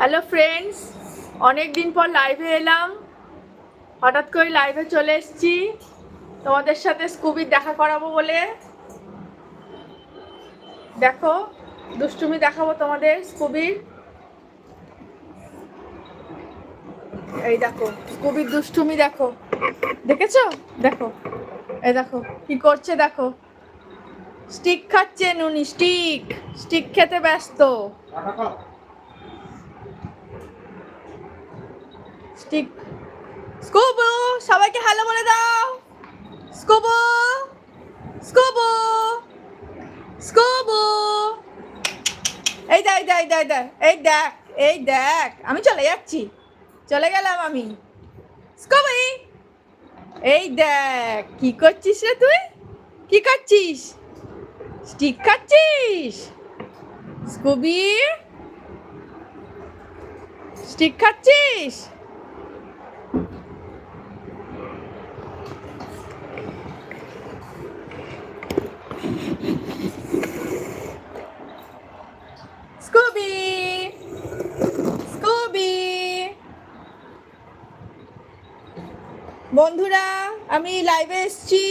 Hello friends অনেক দিন পর লাইভে এলাম। হঠাৎ করে লাইভে চলে এসেছি। তোমাদের সাথে স্কুবির দেখা করাবো বলে। দেখো, দুষ্টুমি দেখাবো তোমাদের স্কুবির এই দেখো স্কুবির দুষ্টুমি দেখো। দেখেছ? দেখো। এই দেখো, কি করছে দেখো। স্টিক খাচ্ছে নুনি স্টিক স্টিক খেতে ব্যস্ত। স্টিক স্কুবু, সবাইকে হ্যালো বলে দাও। স্কুবু স্কুবু স্কুবু। এই দেখ দেখ, এই দেখ এই দেখ এই দেখ আমি চলে যাচ্ছি। চলে গেলাম আমি। স্কুবি, এই দেখ, কি করছিস রে তুই? কি করছিস স্টিক খাচ্ছিস? স্কুবি, স্টিক খাচ্ছিস স্কুবি স্কুবি বন্ধুরা, আমি লাইভে এসেছি।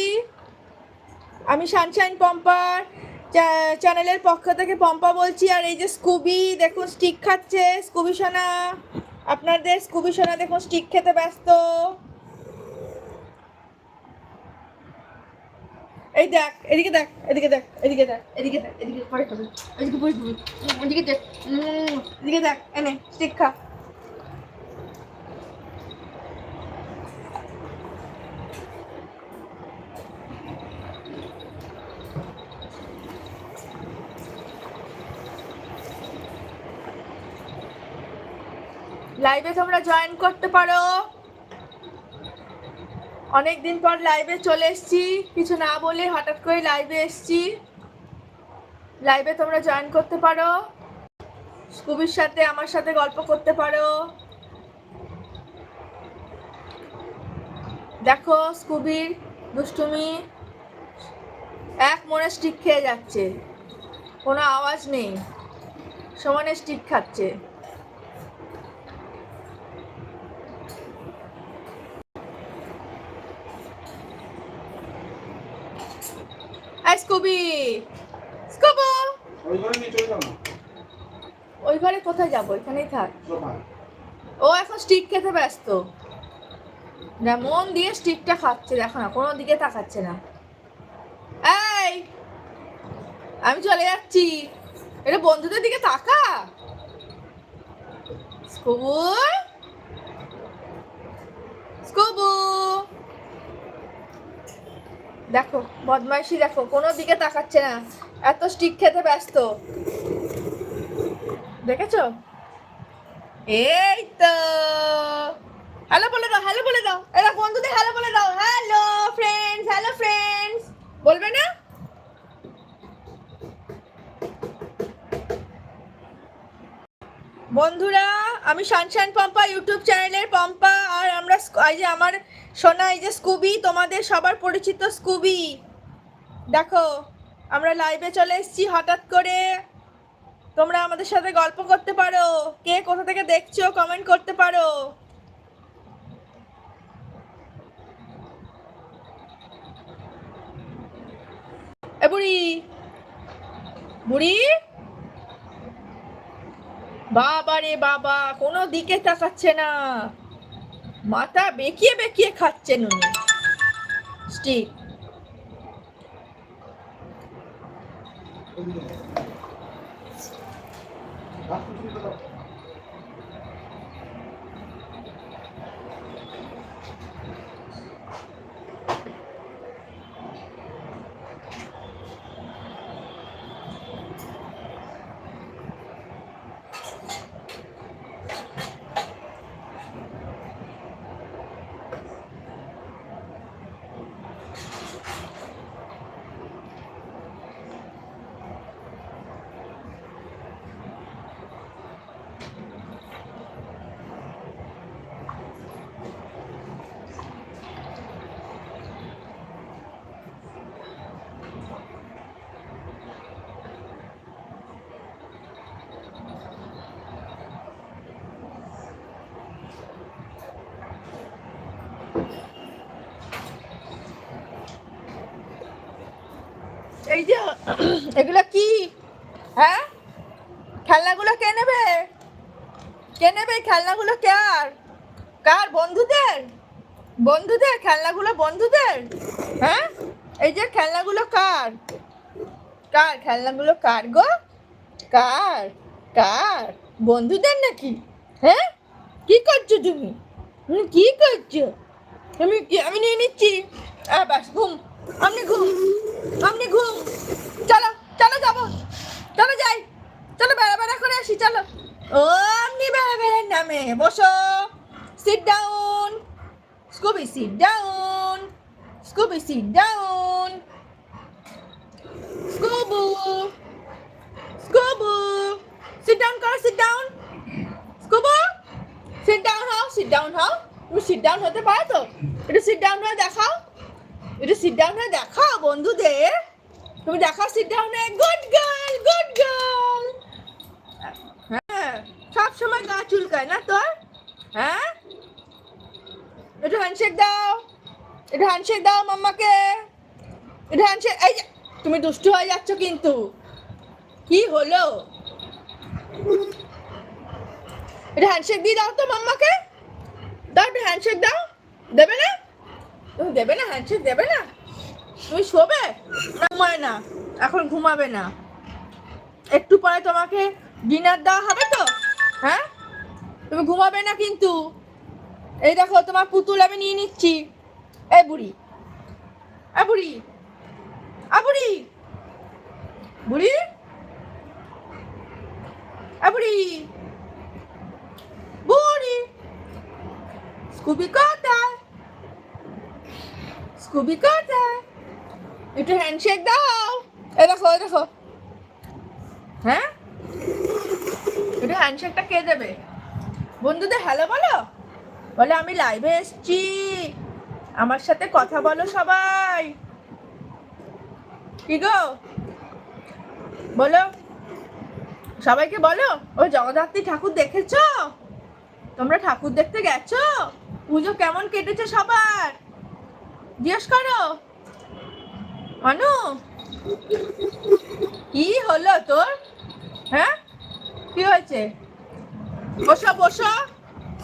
আমি সানশাইন পম্পার চ্যানেলের পক্ষ থেকে পম্পা বলছি, আর এই যে স্কুবি, দেখুন স্টিক খাচ্ছে। স্কুবি সোনা, আপনাদের স্কুবি সোনা দেখুন স্টিক খেতে ব্যস্ত। এই দেখ, এদিকে দেখ এদিকে দেখ এদিকে দেখ এদিকে দেখ, এদিকে খাবি এদিকে দেখ এদিকে দেখ এনে স্টিক খা। লাইভে তোমরা জয়েন করতে পারো। অনেক দিন পর লাইভে চলে এসেছি। কিছু না বলে হঠাৎ করে লাইভে এসেছি। লাইভে তোমরা জয়েন করতে পারো। স্কুবির সাথে আমার সাথে গল্প করতে পারো। দেখো স্কুবির দুষ্টুমি এক মনে স্টিক খেয়ে যাচ্ছে। কোনো আওয়াজ নেই। সমানে স্টিক খাচ্ছে এই স্কুবি। স্কুবু! ওই ঘরে কোথায় যাব? এখানেই থাক। ও এখন স্টিক খেতে ব্যস্ত। না, মন দিয়ে স্টিকটা খাচ্ছে, দেখো না, কোনো দিকে তাকাচ্ছে না। এই, আমি চলে যাচ্ছি। এটা বন্ধুদের দিকে তাকা? স্কুবু স্কুবু! দেখো, বদমাইশি দেখো, কোনো দিকে তাকাচ্ছে না। এত স্টিক খেতে ব্যস্ত। দেখেছ? এই তো হ্যালো বলে দাও হ্যালো বলে দাও। এরা বন্ধুদের হ্যালো বলে দাও। হ্যালো ফ্রেন্ডস হ্যালো ফ্রেন্ডস বলবে না? বন্ধুরা, আমি সানশান পম্পা ইউটিউব চ্যানেলের পম্পা, আর আমরা এই যে আমার সোনা, এই যে স্কুবি, তোমাদের সবার পরিচিত স্কুবি। দেখো, আমরা লাইভে চলে এসেছি, হঠাৎ করে তোমরা আমাদের সাথে গল্প করতে পারো। কে কোথা থেকে দেখছ কমেন্ট করতে পারো। এ বুড়ি বুড়ি? বাবা রে বাবা, কোনো দিকে তাকাচ্ছে না। মাথা বেঁকিয়ে বেঁকিয়ে খাচ্ছেন উনি। স্টিক। এগুলো কি? হ্যাঁ? খেলনাগুলো কে নেবে? কে নেবে খেলনাগুলো কার? কার? বন্ধুদের? বন্ধুদের? খেলনাগুলো বন্ধুদের? হ্যাঁ? এই যে খেলনাগুলো কার? কার? খেলনাগুলো কার গো? কার? কার? বন্ধুদের নাকি? হ্যাঁ? কি করছ তুমি? তুমি কি করছ? আমি আমি নিয়ে নিচ্ছি। আহ, ব্যাস ঘুম। আপনি ঘুম আপনি ঘুম চলো চলো যাব চলো যাই চলো বেড়া বেড়া করে আসি চলো ও আপনি বেড়া বেড়ার নামে বসো sit down sit down Scooby sit down Scooby Scooby sit down করো sit down Scooby sit down হও সিট ডাউন হও তুমি সিট ডাউন হতে পারো তো? একটু সিট ডাউন হয়ে দেখাও। একটু সিট ডাউন হয়ে দেখাও, বন্ধুদের। তুমি দেখাও সিট ডাউন হয়ে গুড গার্ল গুড গার্ল হ্যাঁ সব সময় গা চুলকায় না তোর? হ্যাঁ? একটু হ্যান্ডশেক দাও। একটু হ্যান্ডশেক দাও মাম্মাকে। একটু হ্যান্ডশেক এই তুমি দুষ্টু হয়ে যাচ্ছ কিন্তু। কি হলো? একটু হ্যান্ডশেক দিয়ে দাও তো মাম্মাকে। দাও একটু হ্যান্ডশেক দাও। দেবে না? তুমি দেবে না হ্যান্ডশেক দেবে না? তুমি শোবে? ঘুমায় না। এখন ঘুমাবে না। একটু পরে তোমাকে ডিনার দেওয়া হবে তো? হ্যাঁ? তুমি ঘুমাবে না কিন্তু। এই দেখো, তোমার পুতুল আমি নিয়ে নিচ্ছি। এই বুড়ি। এ বুড়ি। আ বুড়ি। বুড়ি। এ বুড়ি। বুড়ি। স্কুবি কোথায়? স্কুবি কোথায়? একটু হ্যান্ডশেক দাও। এই দেখো এই দেখো। হ্যাঁ? একটু হ্যান্ডশেকটা কে দেবে? বন্ধুদের হ্যালো বলো? বলে, আমি লাইভে এসছি। আমার সাথে কথা বলো সবাই। কি গো? বলো। সবাইকে বলো, ও জগদ্ধাত্রী ঠাকুর দেখেছ? তোমরা ঠাকুর দেখতে গেছো? পুজো কেমন কেটেছে সবার? জিজ্ঞেস করো। মানু কি হলো তোর? হ্যাঁ? কি হয়েছে? বসো বসো।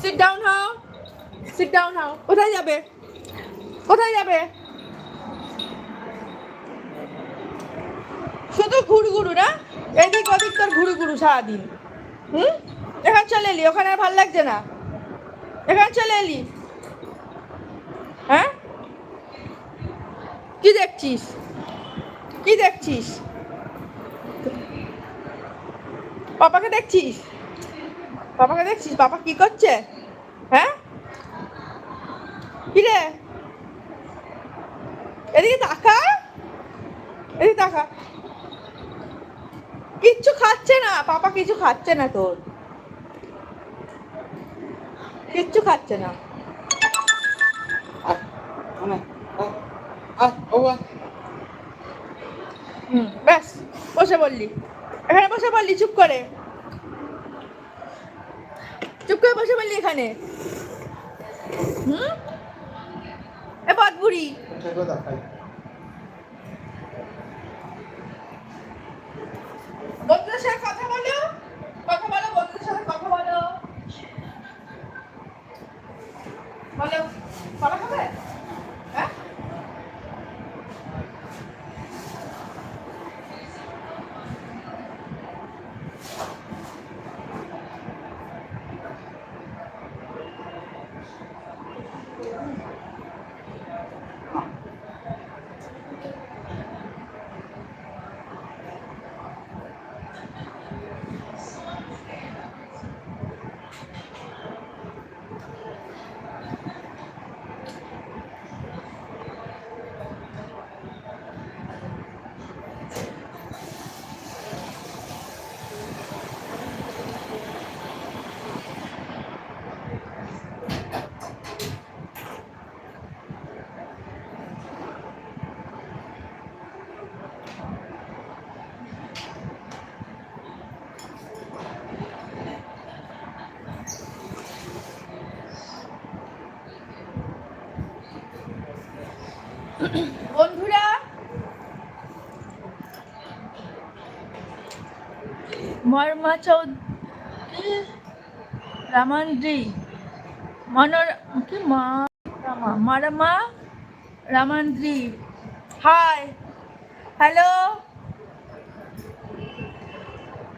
সিট ডাউন হও। সিট ডাউন হও কোথায় যাবে কোথায় যাবে শুধু ঘুরু ঘুরু না এদিক ওদিক তোর ঘুরু সারাদিন হুম এখানে চলে এলি ওখানে আর ভালো লাগছে না এখানে চলে এলি হ্যাঁ কি দেখছিস কি দেখছিস পাপাকে দেখছিস পাপাকে দেখছিস পাপা কি করছে হ্যাঁ কি রে এদিকে তাকা। এদিকে তাকা। কিচ্ছু খাচ্ছে না। পাপা কিছু খাচ্ছে না তোর। কিচ্ছু খাচ্ছে না। হুম, ব্যাস, বসে বললি এখানে বসে বললি চুপ করে। চুপ করে বসে বললি এখানে। হুম? ঠিক কথা, বন্ধুদের সাথে কথা বলো। কথা বলো বন্ধুদের সাথে কথা বলো। বলো কথা খাবে হ্যাঁ বন্ধুরা কি মারামা রামান্দ্রি হাই। হ্যালো?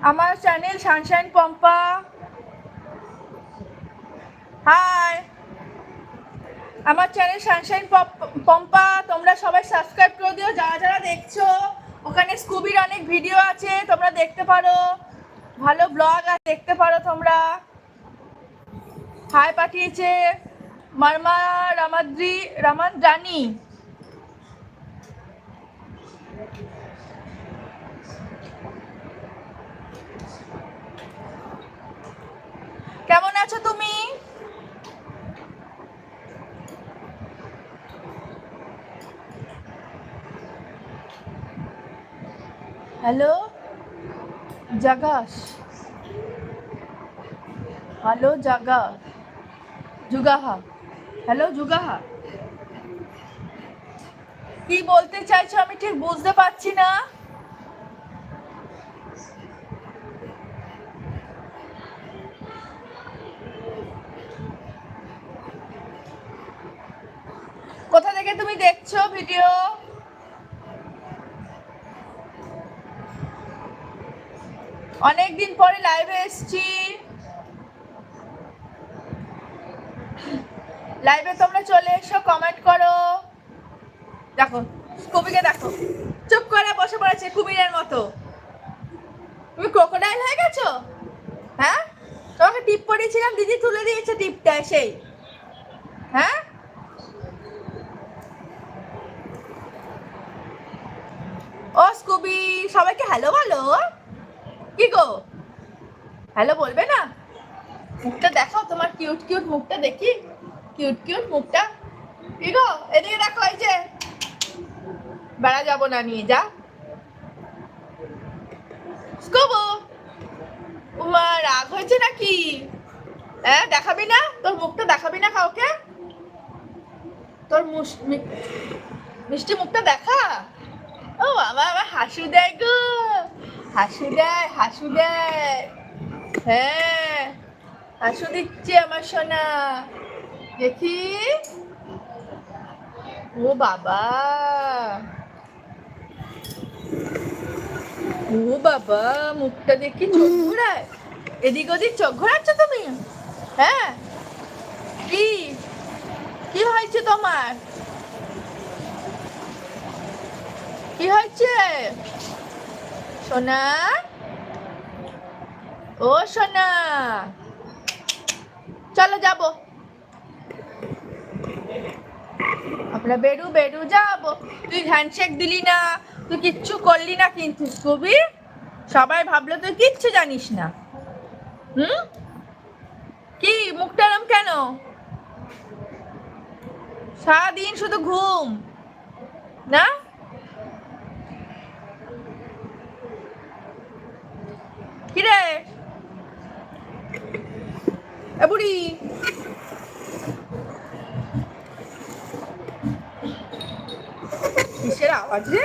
আমার চ্যানেল সানশাইন পম্পা। হাই। আমার চ্যানেল সানশাইন পম্পা, তোমরা সবাই সাবস্ক্রাইব করে দিও। যারা যারা দেখছ, ওখানে স্কুবির অনেক ভিডিও আছে, তোমরা দেখতে পারো। ভালো ব্লগ আর দেখতে পারো তোমরা। হাই পাঠিয়েছে মার্মা রামাদ্রি, রামান রানী। কেমন আছো তুমি? হ্যালো? জাগাস। হ্যালো জাগা। জুগাহা হ্যালো জুগাহা কি বলতে চাইছো আমি ঠিক বুঝতে পারছি না। কোথা থেকে তুমি দেখছ ভিডিও? অনেক দিন পরে লাইভে এসেছি। লাইভে তোমরা চলে এসো কমেন্ট করো। দেখো, কবিকে দেখো। চুপ করে বসে পড়েছে কুমিরের মতো। তুমি ক্রোকোডাইল হয়ে গেছো? হ্যাঁ? তোমাকে টিপ পরিয়েছিলাম দিদি তুলে দিয়েছে টিপটা সেই। হ্যাঁ? ও স্কুবি সবাইকে হ্যালো বলো। কি গো? হ্যালো, বলবে না? মুখটা দেখাও তোমার কিউট কিউট মুখটা দেখি। কিউট কিউট মুখটা। কি গো? এদিকে দেখো, এই যে। বেড়া যাব না, নিয়ে যা। স্কুবু, উমা, রাগ হয়েছে নাকি? হ্যাঁ দেখাবি না? তোর মুখটা দেখাবি না কাউকে? তোর মিষ্টি মুখটা দেখা? ও আমার আমার হাসু দেয় গো। হাসু দেয় হাসু দেয় হ্যাঁ হাসু দিচ্ছে আমার সোনা। দেখি। ও বাবা। ও বাবা, মুখটা দেখি চোখ ঘোরায়। এদিক ওদিক চোখ ঘোরাচ্ছ তুমি? হ্যাঁ। কি? কি হয়েছে তোমার? কি হয়েছে? সোনা। ও সোনা। চলো যাব। আমরা বেরু বেরু যাব। তুই হ্যান্ডশেক দিলি না, তুই কিচ্ছু করলি না কিন্তু কবি সবাই ভাবলো তুই কিচ্ছু জানিস না। হুম? কি মুখটা এরম কেন? সারাদিন শুধু ঘুম। না? কিরে? এ বুড়ি। কিসের আওয়াজ রে?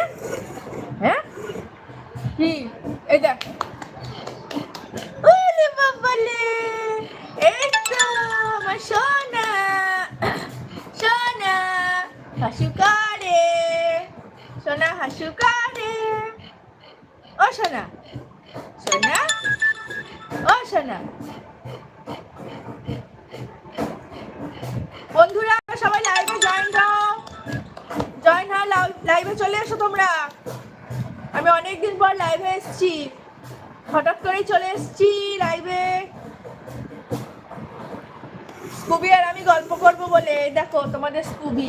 স্কুবি আর আমি গল্প করব বলে। দেখো, তোমাদের স্কুবি।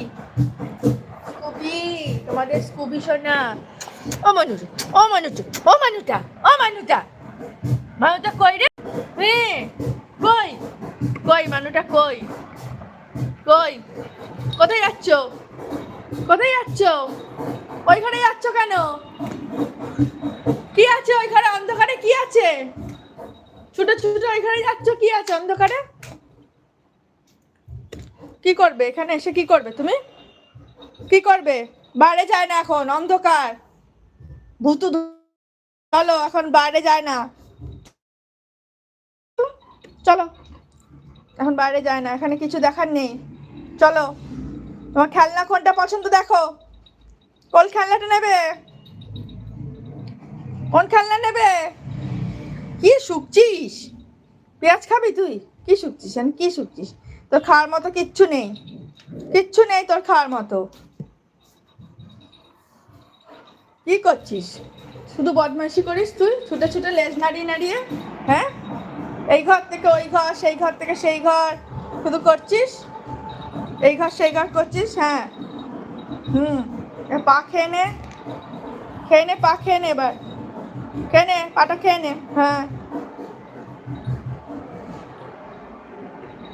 স্কুবি, তোমাদের স্কুবি, সোনা। ও মানুষ ও মানুষ ও মানুষটা ও মানুষটা মানুষটা কই রে? হ্যাঁ কই? কই মানুষটা কই? কই? কোথায় যাচ্ছ? কোথায় যাচ্ছ? ওইখানে যাচ্ছ কেন? কি আছে ওইখানে? অন্ধকারে কি আছে? ছোট ছোট ওইখানে যাচ্ছ? কি আছে অন্ধকারে? কি করবে? এখানে এসে কি করবে তুমি? কি করবে? বাইরে যায় না এখন, অন্ধকার। ভূতু চলো, এখন বাইরে যায় না। চলো, এখন বাইরে যায় না, এখানে কিছু দেখার নেই। চলো, তোমার খেলনা কোনটা পছন্দ দেখো। কোন খেলনাটা নেবে? কোন খেলনা নেবে? কি শুকছিস? পেঁয়াজ খাবি তুই? কি শুকছিস? কি শুকছিস? তোর খাওয়ার মতো কিচ্ছু নেই। কিচ্ছু নেই তোর খাওয়ার মতো। কি করছিস? শুধু বদমাইশি করিস তুই? ছুটে ছুটে লেজ নাড়িয়ে নাড়িয়ে হ্যাঁ? এই ঘর থেকে ওই ঘর, সেই ঘর থেকে সেই ঘর। শুধু করছিস? এই ঘর, সেই ঘর করছিস? হ্যাঁ। হুম। পা খেয়ে নে। খেয়ে নে, পা খেয়ে নে এবার। খেয়ে নে, পাটা খেয়ে নে। হ্যাঁ।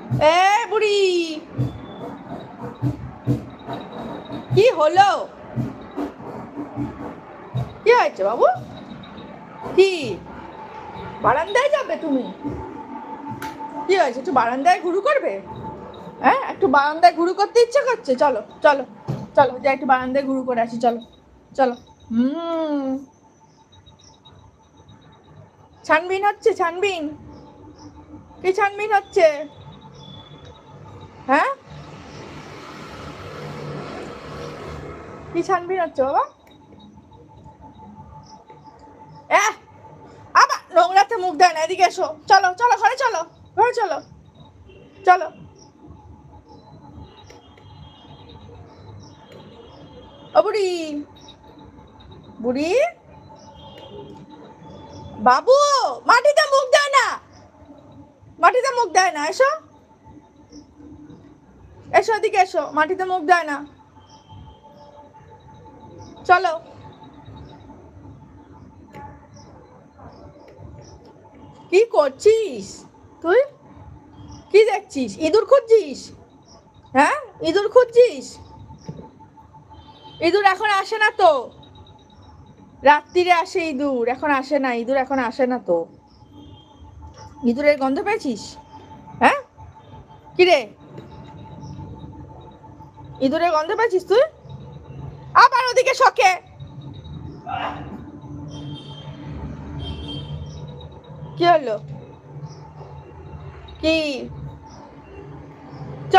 এ বুড়ি। কি হলো? কি হয়েছে বাবু? কি? বারান্দায় যাবে তুমি? কি হয়েছে? একটু বারান্দায় ঘুরু করবে? হ্যাঁ একটু বারান্দায় ঘুরু করতে ইচ্ছে করছে? চলো চলো চলো, যাই একটু বারান্দায় ঘুরু করে আসি, চলো চলো। হুম। ছানবিন হচ্ছে, ছানবিন। কি ছানবিন হচ্ছে? হ্যাঁ? কি ছানবিন হচ্ছে বাবা? আবার নোংরাতে মুখ দেয় না, এদিকে এসো। চলো চলো, ঘরে চলো ঘরে চলো চলো। ও বুড়ি বুড়ি? বাবু, মাটিতে মুখ দেয় না, মাটিতে মুখ দেয় না, এসো। এসো এদিকে এসো মাটিতে মুখ দেয় না। চলো। কি করছিস? তুই? কি দেখছিস? ইঁদুর খুঁজছিস? হ্যাঁ? ইঁদুর খুঁজছিস? ইঁদুর এখন আসে না তো। রাত্রিরে আসে ইঁদুর এখন আসে না ইঁদুর এখন আসে না তো। ইঁদুরের গন্ধ পেয়েছিস? হ্যাঁ? কিরে ইঁদুরের গন্ধ পাচ্ছিস তুই? আবার ওদিকে শখে কি হলো? কি? চ।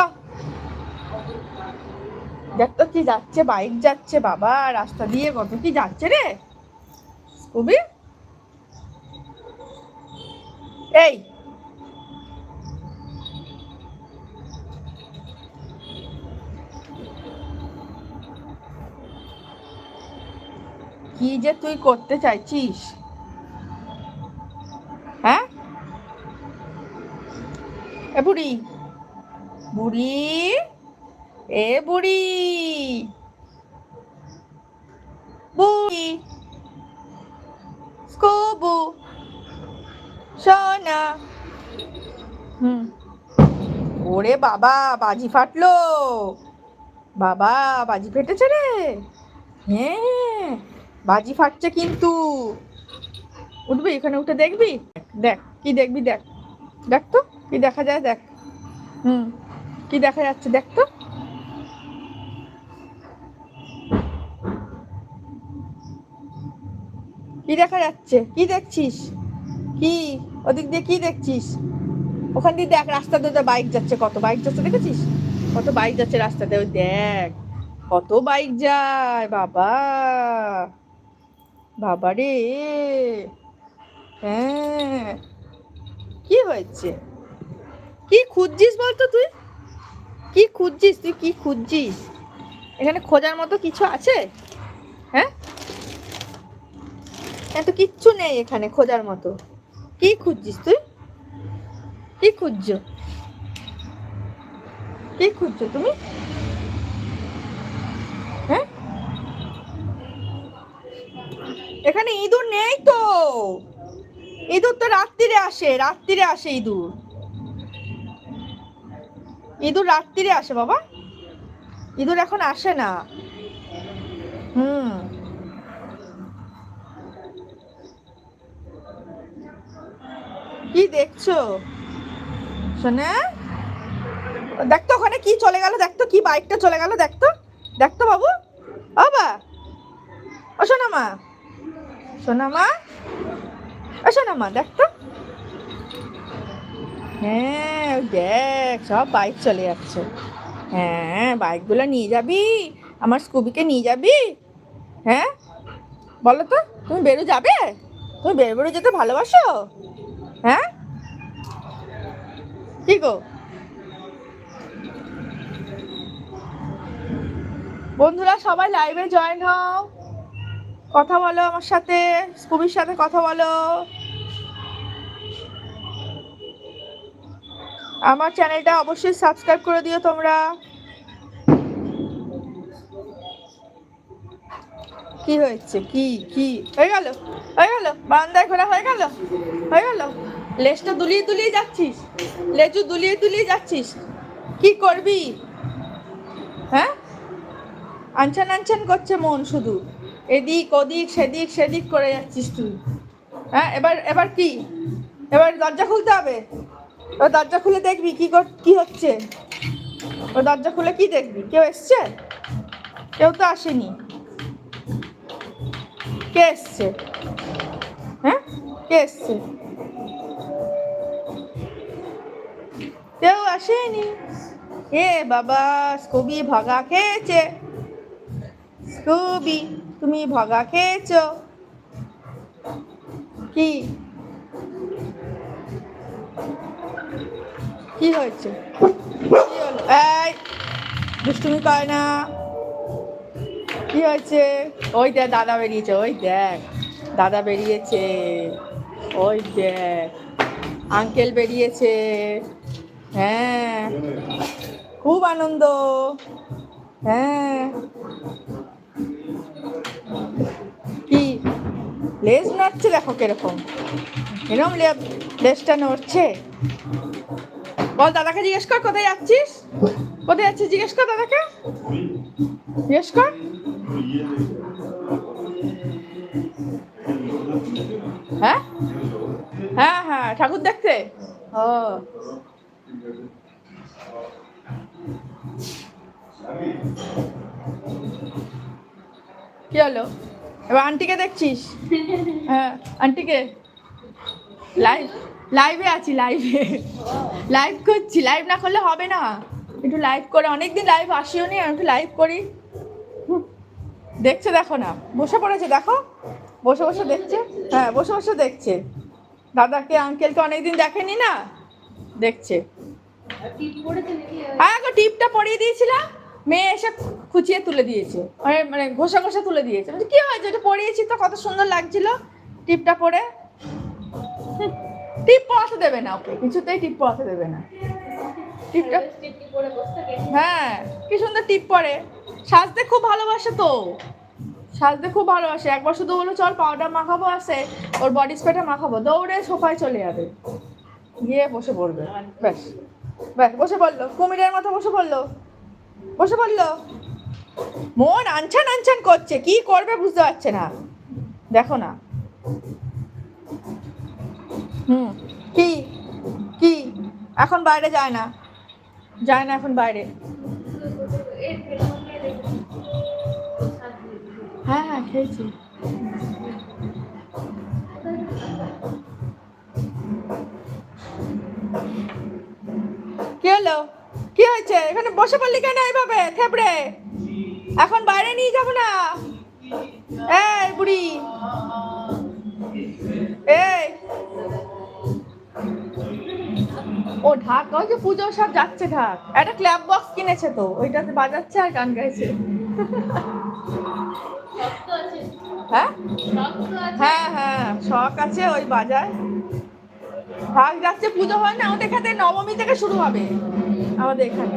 তো কি যাচ্ছে, বাইক যাচ্ছে, বাবা, রাস্তা দিয়ে কত কি যাচ্ছে রে। কবি এই। কি যে তুই করতে চাইছিস? হ্যাঁ? এ বুড়ি। বুড়ি? এ বুড়ি। বুড়ি। স্কুবু। সোনা। হুম। ওরে বাবা, বাজি ফাটলো। বাবা, বাজি ফেটেছে রে। হ্যাঁ। বাজি ফাটছে কিন্তু। উঠবি, এখানে উঠে দেখবি? দেখ, কি দেখবি দেখ। দেখ তো, কি দেখা যায় দেখ। হুম, কি দেখা যাচ্ছে দেখ তো। কি দেখা যাচ্ছে? কি দেখছিস? কি? ওদিক দিয়ে কি দেখছিস? ওখান দিয়ে দেখ, রাস্তা দিয়ে বাইক যাচ্ছে। কত বাইক যাচ্ছে দেখেছিস? কত বাইক যাচ্ছে রাস্তাতে ওই দেখ। কত বাইক যায়, বাবা। বাবা রে হ্যাঁ। কি হয়েছে? কি খুঁজছিস বলতো তুই? কি খুঁজছিস? তুই কি খুঁজছিস? এখানে খোঁজার মতো কিছু আছে? হ্যাঁ? এত কিচ্ছু নেই এখানে খোঁজার মতো। কি খুঁজছিস তুই? কি খুঁজছো? কি খুঁজছো তুমি? এখানে ইঁদুর নেই তো। ইঁদুর তো রাত্রিরে আসে রাত্রিরে আসে ইঁদুর। ইঁদুর রাত্রিরে আসে বাবা। ইঁদুর এখন আসে না। হুম। কি দেখছ? শোনা। দেখতো ওখানে কি চলে গেল দেখতো কি বাইকটা চলে গেল দেখতো দেখতো বাবু। বাবা ও শোনা মা। দেখ তো। হ্যাঁ দেখ, সব বাইক চলে যাচ্ছে। হ্যাঁ বাইকগুলো নিয়ে যাবি? আমার নিয়ে যাবি? হ্যাঁ? বলো তো, তুমি বেরো যাবে? তুমি বেরো বেরো যেতে ভালোবাসো? হ্যাঁ? কি গো? বন্ধুরা সবাই লাইভে জয়েন হও। কথা বলো আমার সাথে, স্কুবির সাথে কথা বলো। আমার চ্যানেলটা অবশ্যই সাবস্ক্রাইব করে দিও তোমরা। কি হয়েছে? কি কি? হয়ে গেল হয়ে গেল, বারান্দায় ঘোরা হয়ে গেল হয়ে গেল। লেজটা দুলিয়ে দুলিয়ে যাচ্ছিস, লেজু দুলিয়ে দুলিয়ে যাচ্ছিস। কি করবি? হ্যাঁ? আনছান আনছান করছে মন শুধু। এদিক ওদিক সেদিক সেদিক করে যাচ্ছিস তুই। হ্যাঁ এবার এবার কি? এবার দরজা খুলতে হবে? ও দরজা খুলে দেখবি কি কি হচ্ছে। ও দরজা খুলে কি দেখবি? কেউ এসছে? কেউ তো আসেনি। কে এসছে? হ্যাঁ? কে এসছে? কেউ আসেনি। এ বাবা, স্কুবি ভাগা খেয়েছে। স্কুবি। তুমি ভগা খেয়েছো? কি? কি হয়েছে? এই, দুষ্টুমি করে না। কি হয়েছে? ওই দেখ, দাদা বেরিয়েছে, ওই দেখ, দাদা বেরিয়েছে, ওই দেখ আঙ্কেল বেরিয়েছে হ্যাঁ খুব আনন্দ হ্যাঁ। লেজ নড়ছে, দেখো কীরকম। এরকম লে- লেজটা নড়ছে। বল দাদাকে জিজ্ঞেস কর, কোথায় যাচ্ছিস? কোথায় যাচ্ছিস? জিজ্ঞেস কর দাদাকে। জিজ্ঞেস কর। হ্যাঁ? হ্যাঁ হ্যাঁ ঠাকুর দেখতে। ও। কি হলো? এবার আন্টিকে দেখছিস? হ্যাঁ আন্টিকে। লাইভ লাইভে আছি লাইভে লাইভ করছি লাইভ না করলে হবে না। একটু লাইভ করে অনেকদিন লাইভ আসিও নি একটু লাইভ করি। দেখছে দেখো না। বসে পড়েছে দেখো। বসে বসে দেখছে। হ্যাঁ বসে বসে দেখছে। দাদাকে আঙ্কেলকে অনেকদিন দেখেনি না? দেখছে। হ্যাঁ টিপটা পরিয়ে দিয়েছিলাম। মেয়ে এসে খুচিয়ে তুলে দিয়েছে। মানে মানে ঘষা ঘষা তুলে দিয়েছে। বলছি, কি হয়েছে? এটা পরিয়েছি তো কত সুন্দর লাগছিল। টিপটা পরে। টিপ পরাতে দেবে না ওকে কিছুতেই টিপ পরাতে দেবে না। টিপটা হ্যাঁ কি সুন্দর টিপ পরে সাজতে খুব ভালোবাসে তো। সাজতে খুব ভালোবাসে। একবার শুধু বলো চল পাউডার মাখাবো আসে ওর বডি স্প্রেটা মাখাবো। দৌড়ে সোফায় চলে যাবে। গিয়ে বসে পড়বে। ব্যাস। ব্যাস বসে পড়ল। কুমিরের মতো বসে পড়ল। বসে পড়ল। মন আনছান আনছান করছে, কি করবে বুঝতে পারছে না। দেখো না। হুম, কি কি, এখন বাইরে যায় না। যায় না এখন বাইরে। হ্যাঁ হ্যাঁ খেয়েছি। কি হলো? কি হয়েছে? এখানে বসে পড়লি কেন এইভাবে থেপড়ে এখন বাইরে নিয়ে যাব না। এই বুড়ি। এই। ও ঢাক, ওই যে পুজো সব যাচ্ছে ঢাক। একটা ক্ল্যাব বক্স কিনেছে তো, ওইটাতে বাজাচ্ছে আর গান গাইছে। হ্যাঁ? হ্যাঁ হ্যাঁ শখ আছে ওই বাজায়। ঢাক যাচ্ছে, পুজো হয় না আমাদের এখানে নবমী থেকে শুরু হবে। আমাদের এখানে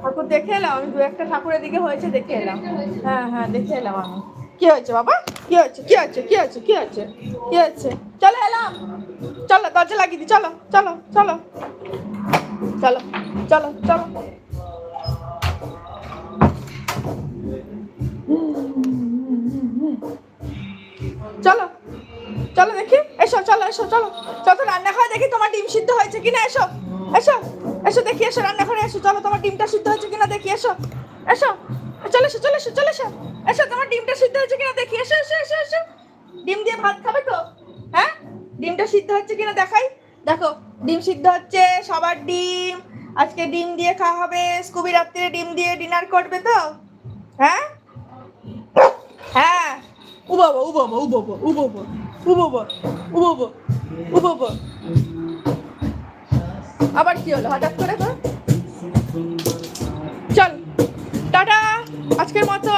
ঠাকুর দেখে এলাম, আমি দু একটা ঠাকুরের দিকে হয়েছে দেখে এলাম। হ্যাঁ হ্যাঁ দেখে এলাম আমি। কি হয়েছে বাবা? কি হয়েছে? কি হয়েছে? কি হয়েছে? কি হয়েছে? কি হয়েছে? চলো এলাম। চলো, দরজা লাগিয়ে দি। চলো চলো চলো। চলো চলো চলো। চলো চলো দেখি। এসো, চলো এসো, চলো। চলো রান্না রান্নাঘরে দেখি তোমার ডিম সিদ্ধ হয়েছে কিনা। এসো এসো। এসো দেখি এসো রান্নাঘরে এসো চলো তোমার ডিমটা সিদ্ধ হয়েছে কিনা দেখি এসো এসো চলে এসো চলে এসো চলে এসো এসো তোমার ডিমটা সিদ্ধ হয়েছে কিনা দেখি এসো এসো এসো এসো ডিম দিয়ে ভাত খাবে তো হ্যাঁ ডিমটা সিদ্ধ হচ্ছে কিনা দেখাই দেখো ডিম সিদ্ধ হচ্ছে সবার ডিম আজকে ডিম দিয়ে খাওয়া হবে স্কুবি রাত্রে ডিম দিয়ে ডিনার করবে তো হ্যাঁ হ্যাঁ উ বাবা উ বাবা উ বাবা উ বাবা উ বাবা উ বাবা উ বাবা আবার কি হলো? হঠাৎ করে চল টাটা আজকের মতো।